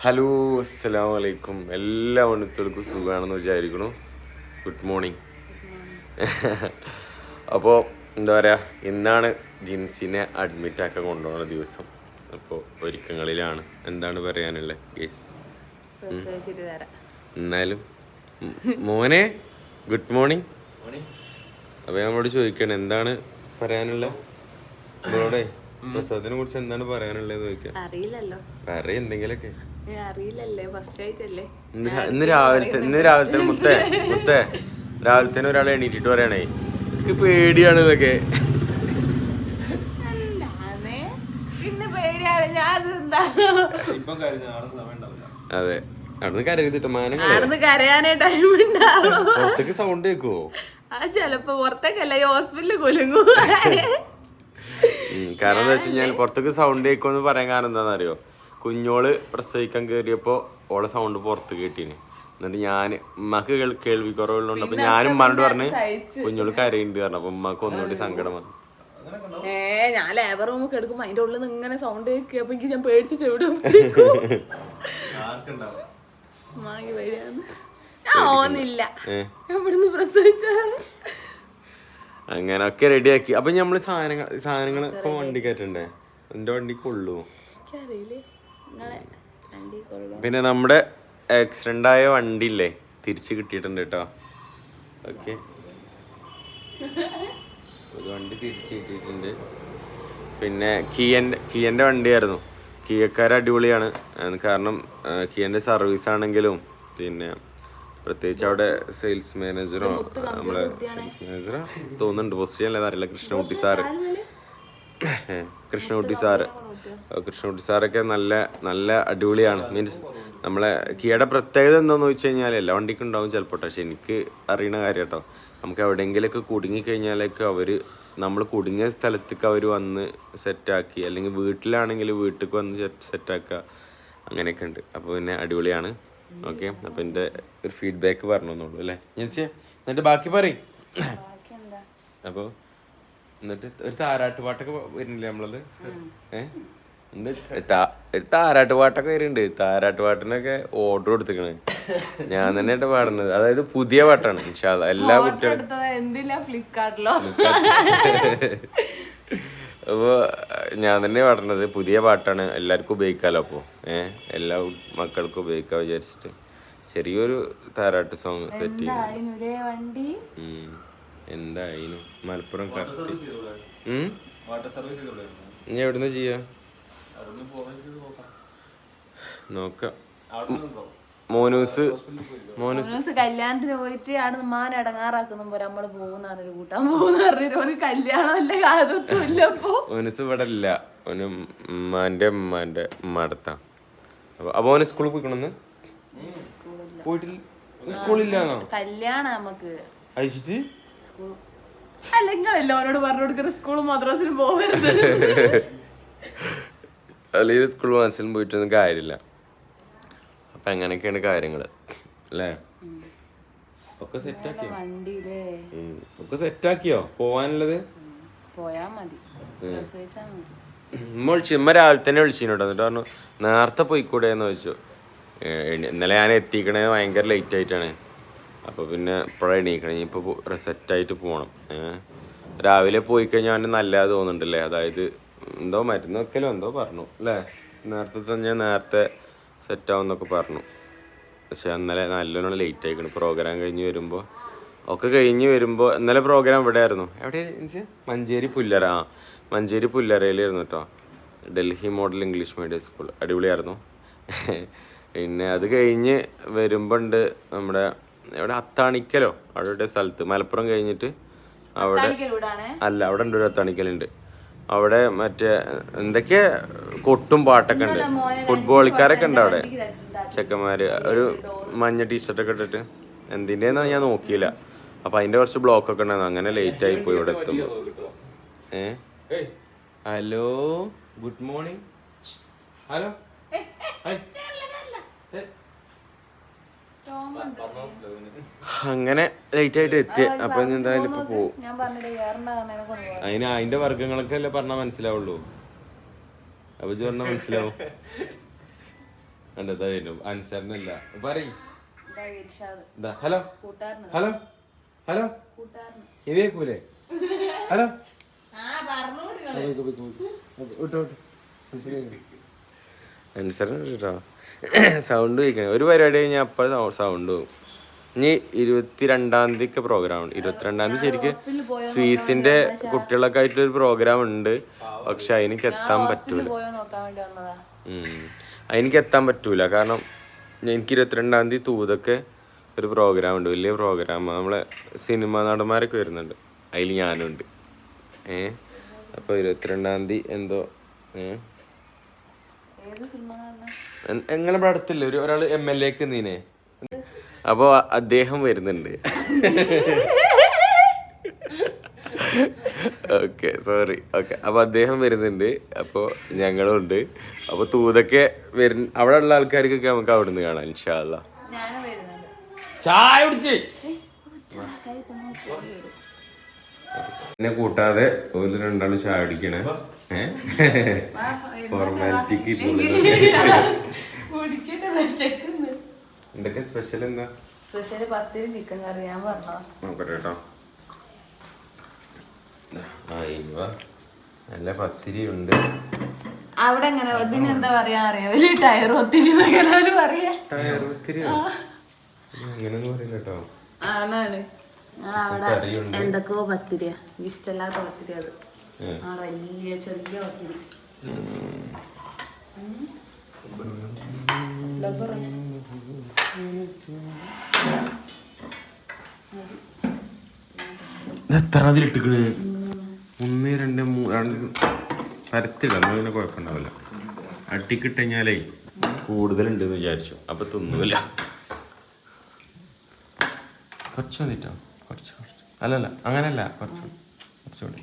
Hello അസ്സലാം വലൈക്കും എല്ലാ മണിത്തർക്കും സുഖമാണെന്ന് വിചാരിക്കണു ഗുഡ് മോർണിംഗ് അപ്പോൾ എന്താ പറയുക ഇന്നാണ് ജിൻസിനെ അഡ്മിറ്റ് ആക്കാൻ കൊണ്ടുപോകുന്ന ദിവസം. അപ്പോൾ ഒരുക്കങ്ങളിലാണ്. എന്താണ് പറയാനുള്ളത് ഗേസ് എന്നാലും മോനെ ഗുഡ് മോർണിംഗ് അപ്പോൾ ഞാൻ നമ്മളോട് ചോദിക്കണം എന്താണ് പറയാനുള്ളത് നമ്മളോടെ പ്രസവത്തിനെ കുറിച്ച് എന്താണ് പറയാനുള്ളത് ചോദിക്കാം. അറിയില്ലല്ലോ. പറയ എന്തെങ്കിലുമൊക്കെ അറിയില്ലല്ലേ ഫസ്റ്റ് ആയിട്ടല്ലേ? ഇന്ന് രാവിലത്തെ ഇന്ന് രാവിലത്തെ മുത്തേ മുത്തേ. രാവിലെ തന്നെ ഒരാൾ എണീറ്റിട്ട് പറയണേ എനിക്ക് പേടിയാണ് ഇതൊക്കെ അതെ. അവിടുന്ന് കരകത്തിട്ട് മാനം പുറത്തേക്ക് സൗണ്ട് കേക്കോ ആ ചെലപ്പോ പുറത്തേക്കല്ല ഈ ഹോസ്പിറ്റലിൽ കൊലുങ്ങൂ. കാരണം എന്താ വെച്ച് കഴിഞ്ഞാൽ പുറത്തേക്ക് സൗണ്ട് കേൾക്കുമെന്ന് പറയാൻ കാരണം എന്താണെന്നറിയോ? കുഞ്ഞോൾ പ്രസവിക്കാൻ കയറിയപ്പോ ഓളെ സൗണ്ട് പുറത്ത് കേട്ടീന്. എന്നിട്ട് ഞാൻ ഉമ്മക്ക് കേൾവി കുറവുള്ളതുകൊണ്ട് അപ്പൊ ഞാനും ഉമ്മാനോട് പറഞ്ഞ് കുഞ്ഞോൾ കരയുണ്ട് പറഞ്ഞു. അപ്പൊ ഉമ്മക്ക് ഒന്നുകൂടി സങ്കടം വന്നു. ഏ ഞാൻ ലേബർ റൂമിൽ എടുക്കുമ്പോ അതിന്റെ ഉള്ളിൽ നിന്ന് ഇങ്ങനെ സൗണ്ട് കേൾക്കുക അപ്പൊ എനിക്ക് ഞാൻ പേടിച്ച് ചെവിടും മാങ്ങി പേടിയാന്ന്. ഞാൻ ഓന്നില്ല. ഞാൻ ഇവിടുന്ന് പ്രസവിച്ചാണ് അങ്ങനൊക്കെ റെഡിയാക്കി അപ്പൊ നമ്മൾ സാധനങ്ങൾ സാധനങ്ങൾ ഇപ്പൊ വണ്ടി കയറ്റണ്ടേ? എന്റെ എനിക്കറിയില്ലേ വണ്ടി കൊള്ളാം പിന്നെ നമ്മുടെ ആക്സിഡന്റ് ആയ വണ്ടി ഇല്ലേ തിരിച്ച് കിട്ടിയിട്ടുണ്ട് കേട്ടോ ഓക്കെ ഒരു വണ്ടി തിരിച്ച് കിട്ടിയിട്ടുണ്ട്. പിന്നെ കിയന്റെ കിയന്റെ വണ്ടിയായിരുന്നു. കിയക്കാർ അടിപൊളിയാണ്. കാരണം കിയന്റെ സർവീസ് ആണെങ്കിലും പിന്നെ പ്രത്യേകിച്ച് അവിടെ സെയിൽസ് മാനേജറോ നമ്മളെ സെയിൽസ് മാനേജറോ തോന്നുന്നുണ്ട്. പോസ്റ്റ് ചെയ്യാൻ അറിയില്ല. കൃഷ്ണകുട്ടി സാറ്. കൃഷ്ണകുട്ടി സാറ്. കൃഷ്ണകുട്ടി സാറൊക്കെ നല്ല നല്ല അടിപൊളിയാണ്. മീൻസ് നമ്മളെ കിയുടെ പ്രത്യേകത എന്താണെന്ന് വെച്ച് കഴിഞ്ഞാൽ എല്ലാ വണ്ടിക്കും ഉണ്ടാവും ചിലപ്പോൾ പക്ഷെ എനിക്ക് അറിയണ കാര്യം കേട്ടോ നമുക്ക് എവിടെയെങ്കിലുമൊക്കെ കുടുങ്ങി കഴിഞ്ഞാലൊക്കെ അവർ നമ്മൾ കുടുങ്ങിയ സ്ഥലത്തേക്ക് അവർ വന്ന് സെറ്റാക്കി അല്ലെങ്കിൽ വീട്ടിലാണെങ്കിൽ വീട്ടിലേക്ക് വന്ന് സെറ്റാക്കുക അങ്ങനെയൊക്കെ ഉണ്ട്. അപ്പോൾ പിന്നെ അടിപൊളിയാണ്. ഓക്കെ അപ്പോൾ എന്റെ ഒരു ഫീഡ്ബാക്ക് പറഞ്ഞു തന്നുള്ളൂ അല്ലേ? ഞാൻ എന്നിട്ട് ബാക്കി പറയും. അപ്പോൾ എന്നിട്ട് ഒരു താരാട്ട് പാട്ടൊക്കെ വരുന്നില്ലേ നമ്മളത്? ഏഹ് താരാട്ട് പാട്ടൊക്കെ വരുന്നുണ്ട്. താരാട്ട് പാട്ടിനൊക്കെ ഓർഡർ കൊടുത്തിക്കണ്. ഞാൻ തന്നെ കേട്ടോ പാടുന്നത്. അതായത് പുതിയ പാട്ടാണ്. ഇൻഷാല്ല എല്ലാ കുട്ടികളും അപ്പോൾ ഞാൻ തന്നെ പാടുന്നത്. പുതിയ പാട്ടാണ് എല്ലാവർക്കും ഉപയോഗിക്കാമല്ലോ അപ്പോൾ ഏഹ് എല്ലാ മക്കൾക്കും ഉപയോഗിക്കാം വിചാരിച്ചിട്ട്. ചെറിയൊരു താരാട്ട് സോങ് സെറ്റ് ചെയ്തു എന്തായാലും മലപ്പുറം നീ ഉം? ഇനി എവിടുന്ന് ചെയ്യാ? നോക്കാം. മോനൂസ്. മോനൂസ്. കല്യാണത്തിന് പോയിട്ട് ആണ് മാൻ അടങ്ങാറാക്കുന്ന പോലെ നമ്മൾ പോകുന്നൊരു കൂട്ടാൻ പോകുന്ന പറഞ്ഞിട്ട് ഒരു കല്യാണം അല്ലേ? മോനൂസ് ഇവിടെ ഇല്ല. ഓന് ഉമ്മാന്റെ ഉമ്മാന്റെ ഉമ്മ അടുത്താ. അപ്പൊ അപ്പൊ ഓന് സ്കൂളിൽ പോയിക്കണെന്ന്? പോയിട്ടില്ല. സ്കൂളില്ലാന്നോ? കല്യാണം നമുക്ക്. അയച്ചിട്ട്? സ്കൂൾ. അല്ല നിങ്ങളല്ലോ പറഞ്ഞു കൊടുക്കുന്ന സ്കൂളും മദ്രാസിനും പോകരുത്. അല്ലെങ്കിൽ സ്കൂൾ മദ്രാസിലും പോയിട്ടൊന്നും കാര്യമില്ല. അപ്പൊ അങ്ങനെയൊക്കെയാണ് കാര്യങ്ങൾ. അല്ലേ? ഒക്കെ സെറ്റാക്കിയോ വണ്ടിയിലേ. ഒക്കെ സെറ്റാക്കിയോ പോവാനുള്ളത്? പോയാ മതി. ഉമ്മ വിളിച്ചു. ഉമ്മ രാവിലെ തന്നെ വിളിച്ചിട്ടോ എന്നിട്ട് പറഞ്ഞു നേരത്തെ പോയിക്കൂടെ? എന്ന് ചോദിച്ചു. ഇന്നലെ ഞാൻ എത്തിക്കണേ ഭയങ്കര ലേറ്റ് ആയിട്ടാണ്. അപ്പോൾ പിന്നെ ഇപ്പോഴാണ് എണീക്കണം. ഇനിയിപ്പോൾ റിസെറ്റായിട്ട് പോകണം രാവിലെ പോയി കഴിഞ്ഞാൽ അവന് നല്ലത് തോന്നുന്നുണ്ടല്ലേ? അതായത് എന്തോ മരുന്ന് വെക്കലോ എന്തോ പറഞ്ഞു അല്ലേ? നേരത്തെ തന്നെ നേരത്തെ സെറ്റാവുന്നൊക്കെ പറഞ്ഞു. പക്ഷേ ഇന്നലെ നല്ലോണം ലേറ്റ് ആയിക്കണം. പ്രോഗ്രാം കഴിഞ്ഞ് വരുമ്പോൾ ഒക്കെ കഴിഞ്ഞ് വരുമ്പോൾ ഇന്നലെ പ്രോഗ്രാം ഇവിടെ ആയിരുന്നു എവിടെ മഞ്ചേരി പുല്ലറ. ആ മഞ്ചേരി പുല്ലറയിലായിരുന്നു കേട്ടോ Delhi model English medium school. അടിപൊളിയായിരുന്നു. പിന്നെ അത് കഴിഞ്ഞ് വരുമ്പോണ്ട് നമ്മുടെ എവിടെ അത്താണിക്കലോ അവിടെ സ്ഥലത്ത്. മലപ്പുറം കഴിഞ്ഞിട്ട് അവിടെ അല്ല അവിടെ ഉണ്ട് ഒരു അത്താണിക്കലുണ്ട്. അവിടെ മറ്റേ എന്തൊക്കെ കൊട്ടും പാട്ടൊക്കെ ഉണ്ട്. ഫുട്ബോൾ കളിക്കാരൊക്കെ ഉണ്ട് അവിടെ. ചെക്കന്മാര്. ഒരു മഞ്ഞ ടീഷർട്ട് ഒക്കെ ഇട്ടിട്ട്. എന്തിന്റെന്ന് ഞാൻ നോക്കിയില്ല. അപ്പൊ അതിന്റെ കുറച്ച് ബ്ലോക്ക് ഒക്കെ ഉണ്ടായിരുന്നു. അങ്ങനെ ലേറ്റ് ആയി പോയി ഇവിടെ എത്തുമ്പോ. ഏ? ഹലോ? Good morning. ഹലോ? അങ്ങനെ ലേറ്റ് ആയിട്ട് എത്തി. അപ്പൊ എന്തായാലും ഇപ്പൊ പോവും. പോകാം അതിന് അതിന്റെ വർഗങ്ങളൊക്കെ അല്ലേ പറഞ്ഞാൽ മനസ്സിലാവുള്ളൂ. അപ്പൊ ഇജ്ജ് പറഞ്ഞാൽ മനസ്സിലാവും. അനുസരണല്ല അൻസറിനല്ല പറയും. ഹലോ? ഹലോ? ഹലോ? ശരിയാക്കൂലേ? ഹലോ? അനുസരണം കേട്ടോ. സൗണ്ട് വയ്ക്കണേ. ഒരു പരിപാടി കഴിഞ്ഞാൽ അപ്പോൾ സൗണ്ട് പോകും ഇനി ഇരുപത്തിരണ്ടാം തീയതിക്ക് പ്രോഗ്രാം ഉണ്ട്. ഇരുപത്തിരണ്ടാം തീയതി ശരിക്കും സ്വീസിന്റെ കുട്ടികളൊക്കെ ആയിട്ടൊരു പ്രോഗ്രാം ഉണ്ട്. പക്ഷെ അതിനക്ക് എത്താൻ പറ്റൂല. അതിനക്ക് എത്താൻ പറ്റൂല. കാരണം എനിക്ക് ഇരുപത്തിരണ്ടാം തീയതി തൂതൊക്കെ ഒരു പ്രോഗ്രാം ഉണ്ട്. വലിയ പ്രോഗ്രാം നമ്മളെ സിനിമ നടന്മാരൊക്കെ വരുന്നുണ്ട്. അതിൽ ഞാനുണ്ട്. ഏ? അപ്പോൾ ഇരുപത്തിരണ്ടാം തീയതി എന്തോ ഏ? ഏത് അടുത്തില്ല? ഒരു ഒരാൾ എം എൽ എക്ക് നീനെ അപ്പോൾ അദ്ദേഹം വരുന്നുണ്ട്. Okay sorry. ഓക്കെ അപ്പോൾ അദ്ദേഹം വരുന്നുണ്ട്. അപ്പോൾ ഞങ്ങളും ഉണ്ട്. അപ്പോൾ തൂതൊക്കെ വരുന്ന അവിടെ ഉള്ള ആൾക്കാർക്കൊക്കെ നമുക്ക് അവിടെ നിന്ന് കാണാം ഇൻഷാല്ല ചായ കുടിച്ച്. എന്നെ കൂട്ടാതെ ഒരു രണ്ടാളും ചായ കുടിക്കണേ. ഏഹ് ഫോർമാലിറ്റിക്ക് എന്തൊക്കെ സ്പെഷ്യൽ എന്താ? സ്പെഷ്യൽ പത്തിരി ചിക്കൻ കറി ഞാൻ പറഞ്ഞോ? നോക്കട്ടെ കേട്ടോ നല്ല പത്തിരി ഉണ്ട്. അവിടെ എങ്ങനെ? ഇതിന് എന്താ പറയാ അറിയാ? വലിയ ടയർ ഒത്തിരി പറയാ. പത്തിരി അങ്ങനെയൊന്നും പറയില്ല കേട്ടോ ആണാണ്. അവിടെ എന്തൊക്കെയോ പത്തിരിയാ. ഇഷ്ടല്ലാത്ത പത്തിരി അത്. അവിടെ വലിയ ചെറിയ. എത്ര അതിലിട്ടിക്കണ് ഒന്ന് രണ്ട് മൂന്ന് പരത്തിടാം അങ്ങനെ കുഴപ്പമുണ്ടാവില്ല. അട്ടിക്കിട്ടഴിഞ്ഞാലേ കൂടുതലുണ്ട് എന്ന് വിചാരിച്ചു. അപ്പൊ തിന്നൂല. കുറച്ച് മതിട്ടോ? കുറച്ച് കുറച്ച്. അല്ലല്ല അങ്ങനല്ല. കുറച്ചുകൂടി. കുറച്ചുകൂടി.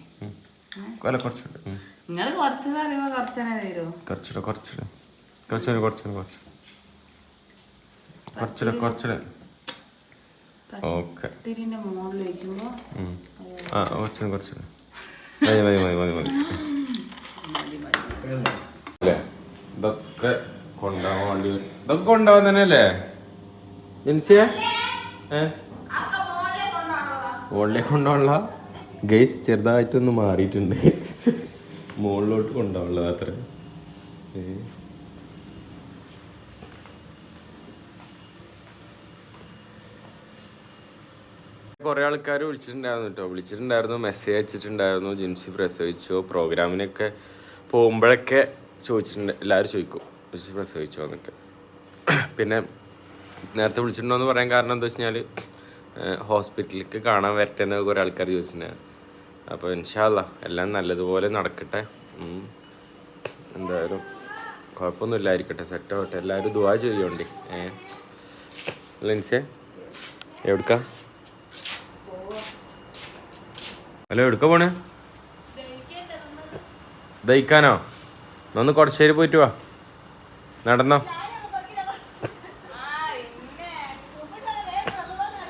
അല്ല കുറച്ചുകൂടി ഉം. നിങ്ങൾ കുറച്ച് പറയുമ്പോ കുറച്ചനെ തരുമോ കുറച്ചുകൂടെ കുറച്ചുകൂടെ കുറച്ചുകൂടെ കുറച്ചുകൂടെ കുറച്ച് കുറച്ചുകൂടെ കുറച്ചുകൂടെ ഓക്കെ. മുകളിൽ ആ കുറച്ചുകൂടെ കുറച്ചുകൂടെ മതി മതി മതി മതി മതി. അല്ലേ? ഇതൊക്കെ കൊണ്ടുപോകാൻ വേണ്ടി ഇതൊക്കെ കൊണ്ടുപോകാൻ തന്നെ അല്ലേ ജിൻസിയെ? ഏ? മുകളിലേക്ക് കൊണ്ടുപോകാനുള്ള ഗൈസ് ചെറുതായിട്ടൊന്ന് മാറിയിട്ടുണ്ട്. മുകളിലോട്ട് കൊണ്ടുപോകാനുള്ളത് അത്ര കുറെ ആൾക്കാർ വിളിച്ചിട്ടുണ്ടായിരുന്നു കേട്ടോ വിളിച്ചിട്ടുണ്ടായിരുന്നു മെസ്സേജ് അയച്ചിട്ടുണ്ടായിരുന്നു ജിൻസി പ്രസവിച്ചോ. പ്രോഗ്രാമിനൊക്കെ പോകുമ്പോഴൊക്കെ ചോദിച്ചിട്ടുണ്ട്. എല്ലാവരും ചോദിക്കും ജിൻസി പ്രസവിച്ചോ? എന്നൊക്കെ. പിന്നെ നേരത്തെ വിളിച്ചിട്ടുണ്ടോ എന്ന് പറയാൻ കാരണം എന്താ വെച്ച് കഴിഞ്ഞാൽ ഹോസ്പിറ്റലിലേക്ക് കാണാൻ വരട്ടെ എന്ന് കുറേ ആൾക്കാർ ചോദിച്ചിട്ടുണ്ടായിരുന്നു. അപ്പോൾ ഇൻഷാല്ല എല്ലാം നല്ലതുപോലെ നടക്കട്ടെ. എന്തായാലും കുഴപ്പമൊന്നുമില്ലായിരിക്കട്ടെ സെറ്റ് ആവട്ടെ. എല്ലാവരും ദുവാ ചെയ്യോണ്ടേ. ഏൻസേ എവിടുക്കാ? ഹലോ എവിടുക്ക പോണേ? ദഹിക്കാനോ? ഒന്ന് കുറച്ചേരി പോയിട്ട് വാ. നടന്നോ?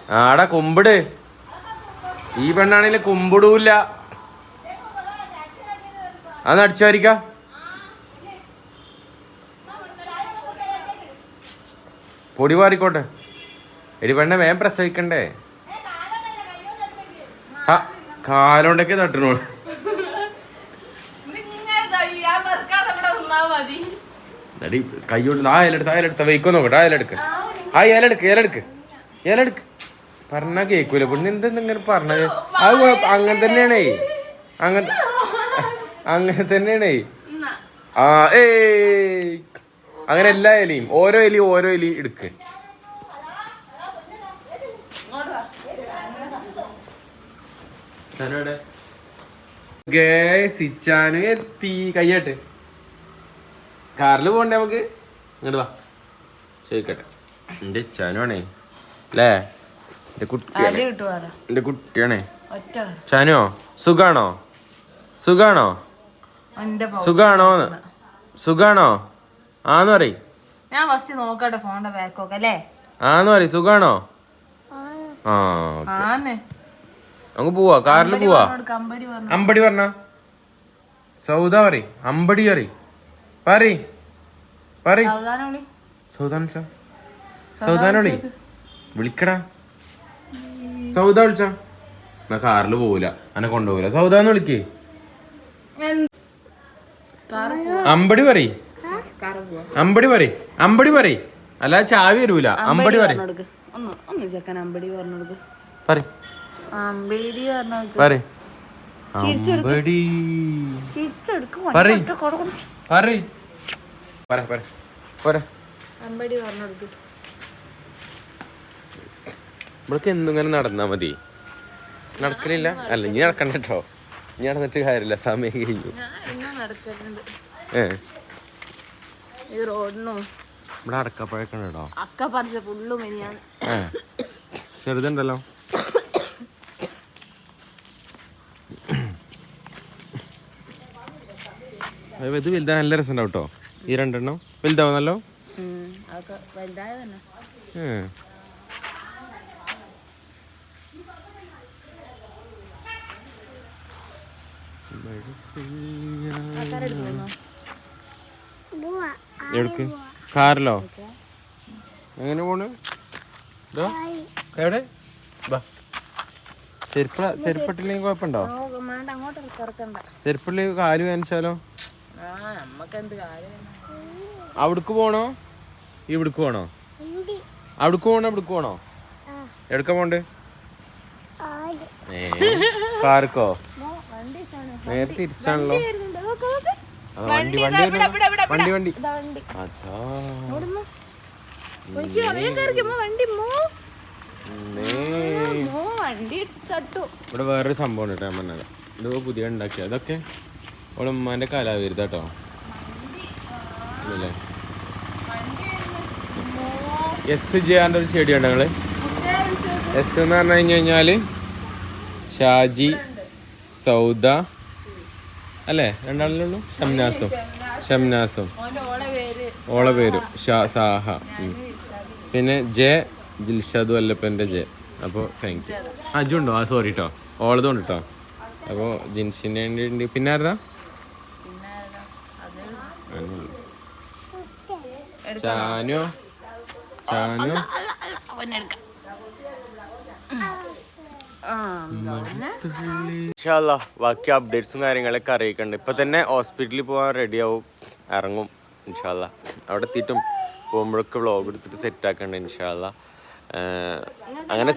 ആടാ കുമ്പിട്. ഈ പെണ്ണാണെങ്കിൽ കുമ്പിടൂല്ല അന്ന് അടിച്ചായിരിക്ക? പൊടി മാറിക്കോട്ടെ എടി പെണ്ണെ വേഗം പ്രസവിക്കണ്ടേ? കാലോണ്ടൊക്കെ തട്ടണോളൂ. കൈ കൊണ്ട് ആ ഇലെടുത്ത് ആ ഇലെടുത്ത വെയ്ക്കോ നോക്കട്ടെ ആ ഇലെടുക്ക് ആ ഇലെടുക്ക് ഇലെടുക്ക് ഇലെടുക്ക് പറഞ്ഞാ കേക്കൂല. പിന്നെ എന്തെന്ന് ഇങ്ങനെ പറഞ്ഞത് അത് അങ്ങനെ തന്നെയാണേ. അങ്ങനെ അങ്ങനെ തന്നെയാണേ. ആ ഏ അങ്ങനെ എല്ലാ ഇലയും ഓരോ ഇലയും ഓരോ ഇലയും എടുക്ക്. സിച്ചാനു എത്തി. കയ്യാട്ട്. കാറിൽ പോണ്ടേ നമുക്ക്? ഇങ്ങോട്ട് വാ. ചോദിക്കട്ടെ എന്റെ ചാനുവാണേ അല്ലേ എന്റെ കുട്ടിയാണ്. എന്റെ ചാനുവോ സുഖാണോ? സുഖാണോ? സുഖാണോ സുഖാണോ? ആന്ന് ഞാൻ ഫസ്റ്റ് നോക്കട്ടെ ഫോണിന്റെ ബാക്കൊക്കെ അല്ലേ? ആന്ന് പറയ് സുഖാണോ? ആ. ആന്ന്. നമുക്ക് പോവാ കാറിൽ പോവാ. അമ്പടി പറഞ്ഞ? സൗദ പറയ് അമ്പടി പറ പറയ്. പറ സൗദാനോളി. വിളി വിളിക്കടാ. സൗദ വിളിച്ച? എന്നാ കാറിൽ പോവില്ല എന്നെ കൊണ്ടുപോകില്ല സൗദാന്ന് വിളിക്കേ. അമ്പടി പറയ്. അമ്പടി പറയ്. അമ്പടി പറയ്. അല്ല ചാവി വരൂല അമ്പടി പറയ്. പറയ്. പറയ്. പറയ്. പറയ്. പറ പറ പറ അമ്പടി എന്നും ഇങ്ങനെ നടന്നാ മതി. നടക്കലില്ല അല്ല ഇനി നടക്കണ്ട കേട്ടോ. ഇനി നടന്നിട്ട് കാര്യമില്ല. സമയം കഴിഞ്ഞു. ഏ? ഈ റോഡിനും ഇവിടെ അടക്കപ്പഴക്കണ്ട കേട്ടോ അക്ക പറിച്ച ഏ? ചെറുതുണ്ടല്ലോ. ഇത് വലുതാ നല്ല രസമുണ്ടാവും കേട്ടോ. ഈ രണ്ടെണ്ണം. വലുതാവുന്നല്ലോ? അതൊക്കെ വലുതായ തന്നെ ഏ. എവിടേക്ക്? കാറിലോ? എങ്ങനെ പോണ്? എവിടെ? ചെരുപ്പ ചെരുപ്പട്ടില്ലെങ്കിൽ കുഴപ്പമുണ്ടോ? ചെരുപ്പള്ളി കാൽ വേനച്ചാലോ? ആ നമ്മക്ക് എന്ത് കാര്യം അവിടക്ക് പോണോ? ഇവിടക്ക് പോണോ? അവിടക്ക് പോണോ ഇവിടക്ക് പോണോ? എവിടക്ക പോണ്ടേ? കാർക്കോ? നേരെ തിരിച്ചാണല്ലോ. വണ്ടി വണ്ടി. വണ്ടി വണ്ടി അതാ ഇവിടെ വേറൊരു സംഭവം ഉണ്ട് ഞാൻ പറഞ്ഞത്. ഇത് പുതിയ ഉണ്ടാക്കിയ അതൊക്കെ ഓളെ ഉമ്മാന്റെ കലാവിരുദ്ധ കേട്ടോ. അല്ലേ എസ് ചെയ്യാന്റെ ഒരു ചെടി ഉണ്ടോ നിങ്ങൾ? എസ് എന്ന് പറഞ്ഞു കഴിഞ്ഞു കഴിഞ്ഞാൽ ഷാജി സൗദ അല്ലേ? രണ്ടാളിലുള്ളു ഷംനാസും. ഷംനാസും. ഓള പേര് ഷാ സാഹ. പിന്നെ ജെ ജിൽഷാദു അല്ലപ്പന്റെ ജെ. അപ്പോൾ താങ്ക് യു ആ അജുണ്ടോ ആ സോറി കേട്ടോ ഓളതും ഉണ്ട് കേട്ടോ അപ്പോൾ ജിൻസിന്റെ ഉണ്ട് പിന്നെ ആരതാ. ചാനു? ചാനു? അവനെടുക്കാം ബാക്കി അപ്ഡേറ്റ്സും കാര്യങ്ങളൊക്കെ അറിയിക്കണ്ട്. ഇപ്പൊ തന്നെ ഹോസ്പിറ്റലിൽ പോകാൻ റെഡി ആവും. ഇറങ്ങും ഇൻഷാല്ല അവിടെ എത്തിയിട്ടും പോകുമ്പോഴൊക്കെ വ്ളോഗ് എടുത്തിട്ട് സെറ്റ് ആക്കണ്ട് ഇൻഷാല്ല അങ്ങനെ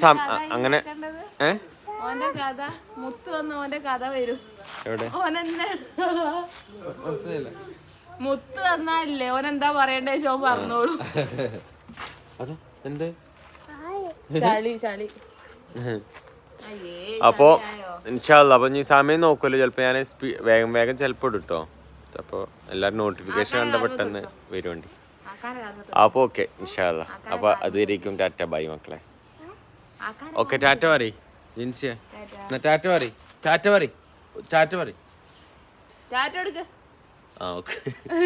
അങ്ങനെ ഏ? ഓന്റെ കഥ മുത്ത് വന്ന ഓന്റെ കഥ വരും. എവിടെ? ഓനെന്നെ മുത്ത് തന്നാലേ ഓനെന്താ പറയണ്ടേ ചോ പറഞ്ഞോളൂ. എന്ത്? ചളി ചളി. അപ്പോ ഇൻഷാല്ല അപ്പൊ നീ സമയം നോക്കുമല്ലോ ചിലപ്പോ ഞാൻ വേഗം വേഗം വേഗം ഇടും കേട്ടോ അപ്പൊ എല്ലാരും നോട്ടിഫിക്കേഷൻ കണ്ട പെട്ടെന്ന് വരുവണ്ടി. അപ്പൊ ഓക്കെ ഇൻഷാല്ല അപ്പൊ അതുവരേക്കും ടാറ്റ ബൈ മക്കളെ. ഓക്കെ ടാറ്റ പറയ് ജിൻസിയെ. എന്നാ ടാറ്റ പറയ് ടാറ്റ പറയ് ടാറ്റ പറയ്. ആ ഓക്കെ.